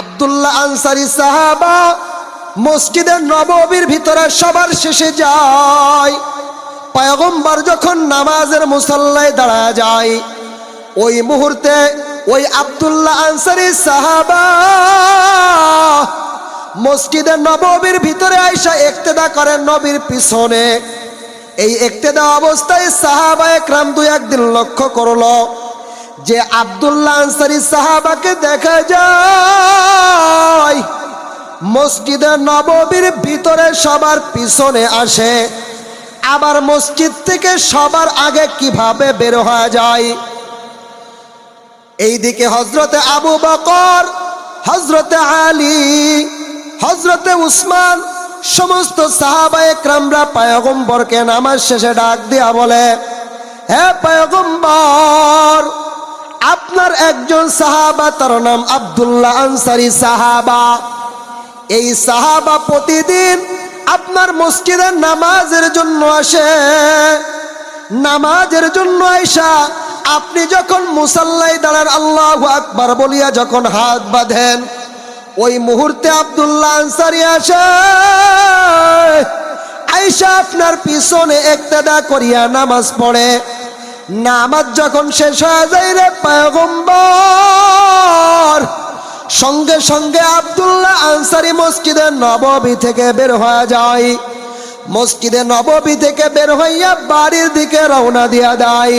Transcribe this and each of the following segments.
আব্দুল্লাহ আনসারি সাহাবা মসজিদের নববীর ভিতরে সবার শেষে যায়। পয়গম্বর যখন নামাজের মুসল্লায় দাঁড়া যায়, ওই মুহূর্তে ওই আবদুল্লাহ আনসারি সাহাবা মসজিদের নববীর ভিতরে আইসা একতেদা করেন নবীর পিছনে। এই একতেদা অবস্থায় সাহাবা একরাম দুই একদিন লক্ষ্য করল। যে আব্দুল্লাহ আনসারি সাহাবাকে দেখা যায়, মসজিদে নববীর ভিতরে সবার পিছনে আসে। আবার মসজিদ থেকে সবার আগে কীভাবে বের হওয়া যায়? এইদিকে হজরতে আবু বকর হজরতে আলী হজরতে উসমান, সমস্ত সাহাবায়ে ক্রামরা পায়গম্বরকে নামাজ শেষে ডাক দিয়া বলে, হে পায়গম্বর আপনার একজন সাহাবা, তার নাম আব্দুল্লাহ আনসারি সাহাবা। এই সাহাবা প্রতিদিন আপনার মসজিদে নামাজের জন্য আসে। নামাজের জন্য আইসা আপনি যখন মুসাল্লাই দাঁড়ান, আল্লাহ আকবার বলিয়া যখন হাত বাঁধেন, ওই মুহূর্তে আব্দুল্লাহ আনসারি আসে। আইসা আপনার পিছনে একতেদা করিয়া নামাজ পড়ে। নামাজ যখন শেষ হয়ে যায় রে পায়গম্বর, সঙ্গে সঙ্গে আব্দুল্লাহ আনসারি মসজিদের নববী থেকে বের হয়ে যায়। মসজিদে নববী থেকে বের হইয়া বাড়ির দিকে রওনা দিয়া দেয়।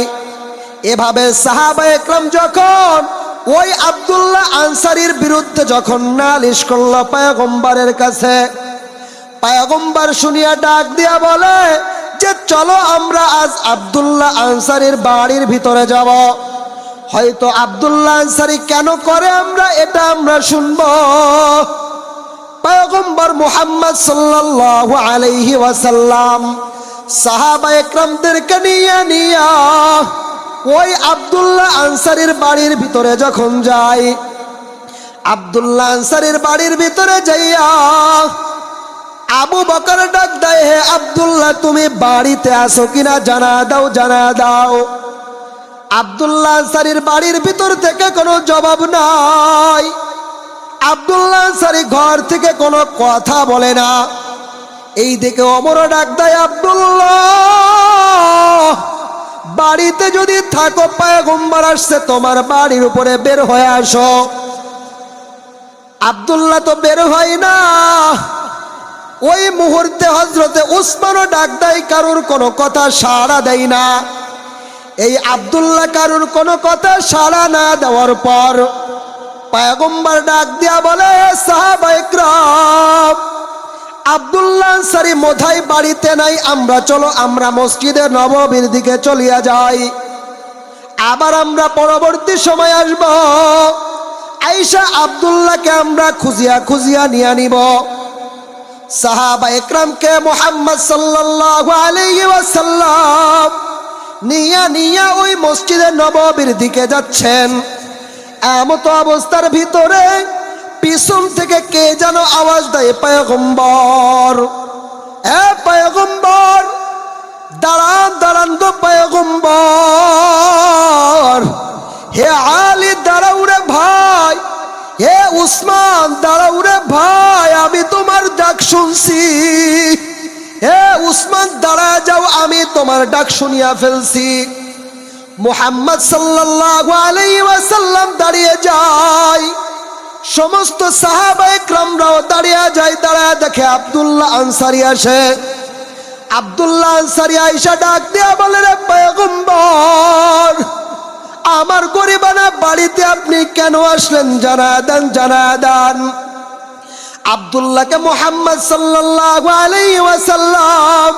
এভাবে সাহাবা একরাম যখন ওই আব্দুল্লাহ আনসারির বিরুদ্ধে যখন নালিশ করল পায়গম্বরের কাছে, পায়গম্বর শুনিয়া ডাক দিয়া বলে যে চলো আমরা আজ আব্দুল্লাহ আনসারির বাড়ির ভিতরে যাব। হয়তো আব্দুল্লাহ আনসারি কেন করে আমরা এটা আমরা শুনব। পয়গম্বর মুহাম্মদ সাল্লাল্লাহু আলাইহি ওয়াসাল্লাম সাহাবা একরামদেরকে নিয়ে নিয়া ওই আব্দুল্লাহ আনসারির বাড়ির ভিতরে যখন যায়, আব্দুল্লাহ আনসারির বাড়ির ভিতরে যাইয়া আবু বকর ডাক দেয়, হে আব্দুল্লাহ, তুমি বাড়িতে আসো কিনা? জানা দাও জানা দাও। আবদুল্লাহ আনসারির বাড়ির ভিতর থেকে কোনো জবাব নাই। আবদুল্লাহ আনসারি ঘর থেকে কোনো কথা বলে না। এই দিকে অমর ডাক দেয়, আব্দুল্লাহ, বাড়িতে যদি থাকো, পায়গম্বর আসছে, তোমার বাড়ির উপরে বের হয়ে আসো। আবদুল্লাহ তো বের হয় না। ওই মুহূর্তে হজরতে উসমানও ডাক দেয়, কারুর কোনো কথা সাড়া দেয় না। এই আব্দুল্লাহ কারুর কোনো কথা সাড়া না দেওয়ার পর পায়গম্বর ডাক দিয়া বলে সাহাবাইকরাম আব্দুল্লাহ সারি মোধাই বাড়িতে নাই, আমরা চলো, আমরা মসজিদে নববীর দিকে চলিয়া যাই। আবার আমরা পরবর্তী সময় আসব। আইসা আব্দুল্লাহকে আমরা খুঁজিয়া খুঁজিয়া নিয়ে নিব। সাহাবা একরামকে মোহাম্মদ সাল্লাল্লাহু আলাইহি ওয়াসাল্লাম নিয়া নিয়া ওই মসজিদে নববীর দিকে যাচ্ছেন। এমতো অবস্থার ভিতরে পিছন থেকে কে যেন আওয়াজ দেয়, পয়গম্বর, এ পয়গম্বর, দাঁড়ান দাঁড়ান তো পয়গম্বর। হে আলী, দাঁড়াও রে ভাই, হে উসমান, দাঁড়াও শুনছি। হে উসমান দাঁড়া যাও, আমি তোমার ডাক শুনিয়া ফেলছি। মুহাম্মদ সাল্লাল্লাহু আলাইহি ওয়াসাল্লাম দাঁড়িয়ে যায়। সমস্ত সাহাবায়ে ক্রামরাও দাঁড়িয়ে যায়, দাঁড়ায় দেখে আব্দুল্লাহ আনসারি আসে। আব্দুল্লাহ আনসারি আইসা ডাক দিয়া বলে, রে পয়গম্বর, আমার গরিবানা বাড়িতে আপনি কেন আসলেন? জানা দেন জানা দেন। আব্দুল্লাহকে মোহাম্মদ সাল্লাল্লাহু আলাইহি ওয়াসাল্লাম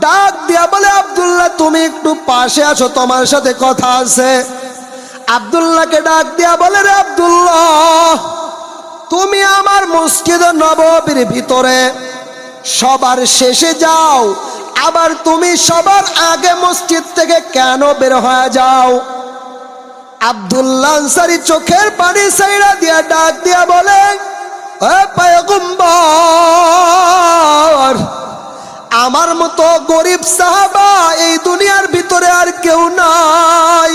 ডাক দিয়া বলে, আব্দুল্লাহ, তুমি একটু পাশে আছো, তোমার সাথে কথা আছে। আব্দুল্লাহকে ডাক দিয়া বলে, রে আব্দুল্লাহ, তুমি আমার মসজিদ নববীর ভিতরে সবার শেষে যাও, আবার তুমি সবার আগে মসজিদ থেকে কেন বের হয়ে যাও? আব্দুল্লাহ আনসারি চোখের পানি সাইরা দিয়া ডাক দিয়া বলে "এ আমার মতো গরিব সাহাবা এই দুনিয়ার ভিতরে আর কেউ নাই।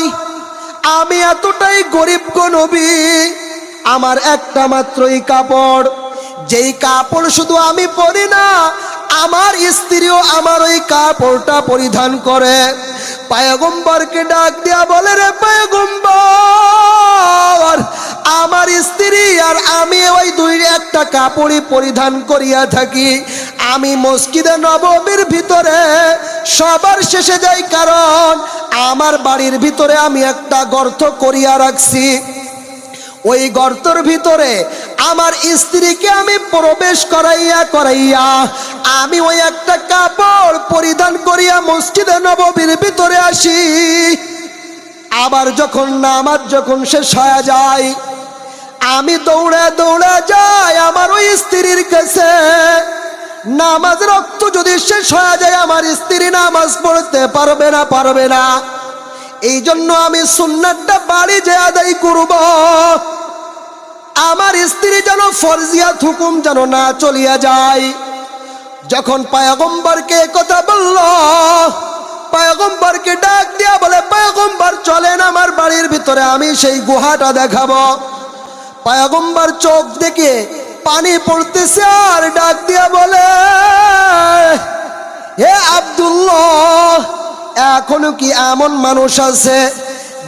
আমি এতটাই গরিব নবী, আমার একটা মাত্রই কাপড়। যেই কাপড় শুধু আমি পরি না, আমার স্ত্রীও আমার ওই কাপড়টা পরিধান করে। পায়গম্বরকে ডাক দেয়া বলে, রে পায়গম্বর আমার স্ত্রী আর আমি ওই দুই একটা কাপড়ই পরিধান করিয়া থাকি। আমি মসজিদে নবমীর ভিতরে সবার শেষে যাই কারণ আমার বাড়ির ভিতরে আমি একটা গর্ত করিয়া রাখছি। ওই গর্তর ভিতরে আমার স্ত্রীকে আমি প্রবেশ করাইয়া করাইয়া আমি ওই একটা কাপড় পরিধান করিয়া মসজিদে নবমীর ভিতরে আসি। আবার যখন নামাজ যখন শেষ হয়ে যায়, আমি দৌড়ে দৌড়ে যাই আমার ওই স্ত্রীর কাছে। নামাজ রক্ত যদি শেষ হয়ে যায়, আমার স্ত্রী নামাজ পড়তে পারবে না পারবে না। এই জন্য আমি সুন্নাতটা বাড়ি যে আদায় করব। আমার স্ত্রী যেন ফরজিয়া থুকুম যেন না চলিয়া যায়। যখন পায়গম্বরকে কথা বলল, পায়গম্বরকে ডাক দিয়া চলেন আমার বাড়ির ভিতরে আমি সেই গুহাটা দেখাবো। পায়গম্বর চোখ দেখে পানি পড়তেছে আর ডাক দিয়া বলে, হে আব্দুল্লাহ, এখনও কি এমন মানুষ আছে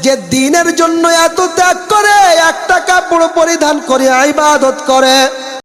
যে দিনের জন্য এত ত্যাগ করে একটা কাপড় পরিধান করে ইবাদত করে?